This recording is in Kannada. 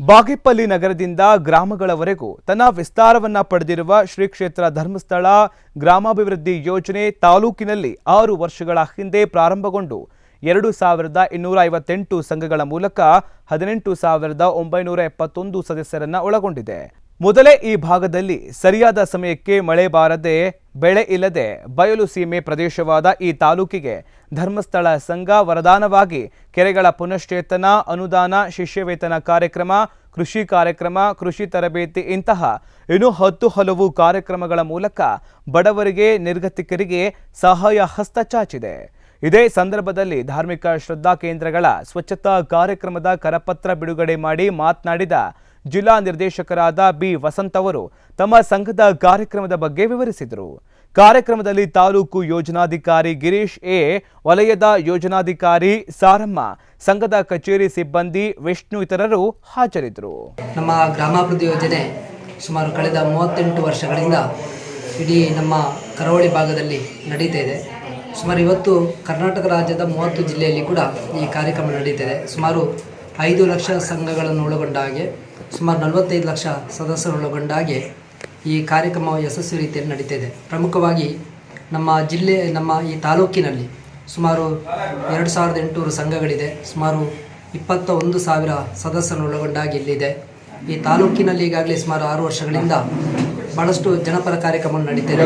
ಬಾಗೇಪಲ್ಲಿ ನಗರದಿಂದ ಗ್ರಾಮಗಳವರೆಗೂ ತನ್ನ ವಿಸ್ತಾರವನ್ನ ಪಡೆದಿರುವ ಶ್ರೀ ಕ್ಷೇತ್ರ ಧರ್ಮಸ್ಥಳ ಗ್ರಾಮಾಭಿವೃದ್ಧಿ ಯೋಜನೆ ತಾಲೂಕಿನಲ್ಲಿ ಆರು ವರ್ಷಗಳ ಹಿಂದೆ ಪ್ರಾರಂಭಗೊಂಡು ಎರಡು ಸಾವಿರದ ಇನ್ನೂರ ಐವತ್ತೆಂಟು ಸಂಘಗಳ ಮೂಲಕ ಹದಿನೆಂಟು ಸಾವಿರದ ಒಂಬೈನೂರ ಎಪ್ಪತ್ತೊಂದು ಸದಸ್ಯರನ್ನ ಒಳಗೊಂಡಿದೆ. ಮೊದಲೇ ಈ ಭಾಗದಲ್ಲಿ ಸರಿಯಾದ ಸಮಯಕ್ಕೆ ಮಳೆ ಬಾರದೆ, ಬೆಳೆ ಇಲ್ಲದೆ ಬಯಲು ಸೀಮೆ ಪ್ರದೇಶವಾದ ಈ ತಾಲೂಕಿಗೆ ಧರ್ಮಸ್ಥಳ ಸಂಘ ವರದಾನವಾಗಿ ಕೆರೆಗಳ ಪುನಶ್ಚೇತನ, ಅನುದಾನ, ಶಿಷ್ಯವೇತನ ಕಾರ್ಯಕ್ರಮ, ಕೃಷಿ ಕಾರ್ಯಕ್ರಮ, ಕೃಷಿ ತರಬೇತಿ ಇಂತಹ ಇನ್ನೂ ಹತ್ತು ಹಲವು ಕಾರ್ಯಕ್ರಮಗಳ ಮೂಲಕ ಬಡವರಿಗೆ, ನಿರ್ಗತಿಕರಿಗೆ ಸಹಾಯ ಹಸ್ತ ಚಾಚಿದೆ. ಇದೇ ಸಂದರ್ಭದಲ್ಲಿ ಧಾರ್ಮಿಕ ಶ್ರದ್ಧಾ ಕೇಂದ್ರಗಳ ಸ್ವಚ್ಛತಾ ಕಾರ್ಯಕ್ರಮದ ಕರಪತ್ರ ಬಿಡುಗಡೆ ಮಾಡಿ ಮಾತನಾಡಿದ ಜಿಲ್ಲಾ ನಿರ್ದೇಶಕರಾದ ಬಿ. ವಸಂತ್ ಅವರು ತಮ್ಮ ಸಂಘದ ಕಾರ್ಯಕ್ರಮದ ಬಗ್ಗೆ ವಿವರಿಸಿದರು. ಕಾರ್ಯಕ್ರಮದಲ್ಲಿ ತಾಲೂಕು ಯೋಜನಾಧಿಕಾರಿ ಗಿರೀಶ್ ಎ. ವಲಯದ ಯೋಜನಾಧಿಕಾರಿ ಸಾರಮ್ಮ, ಸಂಘದ ಕಚೇರಿ ಸಿಬ್ಬಂದಿ ವಿಷ್ಣು ಇತರರು ಹಾಜರಿದ್ದರು. ನಮ್ಮ ಗ್ರಾಮಾಭಿವೃದ್ಧಿ ಯೋಜನೆ ಸುಮಾರು ಕಳೆದ ಮೂವತ್ತೆಂಟು ವರ್ಷಗಳಿಂದ ಇಡೀ ನಮ್ಮ ಕರಾವಳಿ ಭಾಗದಲ್ಲಿ ನಡೀತಾ ಇದೆ. ಸುಮಾರು ಇವತ್ತು ಕರ್ನಾಟಕ ರಾಜ್ಯದ ಮೂವತ್ತು ಜಿಲ್ಲೆಯಲ್ಲಿ ಕೂಡ ಈ ಕಾರ್ಯಕ್ರಮ ನಡೀತಾ ಇದೆ. ಸುಮಾರು ಐದು ಲಕ್ಷ ಸಂಘಗಳನ್ನು ಒಳಗೊಂಡ ಹಾಗೆ ಸುಮಾರು ನಲವತ್ತೈದು ಲಕ್ಷ ಸದಸ್ಯರು ಒಳಗೊಂಡ ಹಾಗೆ ಈ ಕಾರ್ಯಕ್ರಮ ಯಶಸ್ವಿ ರೀತಿಯಲ್ಲಿ ನಡೀತಾ ಪ್ರಮುಖವಾಗಿ ನಮ್ಮ ಜಿಲ್ಲೆ, ನಮ್ಮ ಈ ತಾಲೂಕಿನಲ್ಲಿ ಸುಮಾರು ಎರಡು ಸಾವಿರದ ಎಂಟುನೂರು ಸಂಘಗಳಿದೆ. ಸುಮಾರು ಇಪ್ಪತ್ತ ಒಂದು ಸಾವಿರ ಸದಸ್ಯರನ್ನು ಒಳಗೊಂಡಾಗಿ ಇಲ್ಲಿದೆ. ಈ ತಾಲೂಕಿನಲ್ಲಿ ಈಗಾಗಲೇ ಸುಮಾರು ಆರು ವರ್ಷಗಳಿಂದ ಬಹಳಷ್ಟು ಜನಪರ ಕಾರ್ಯಕ್ರಮ ನಡೀತಾ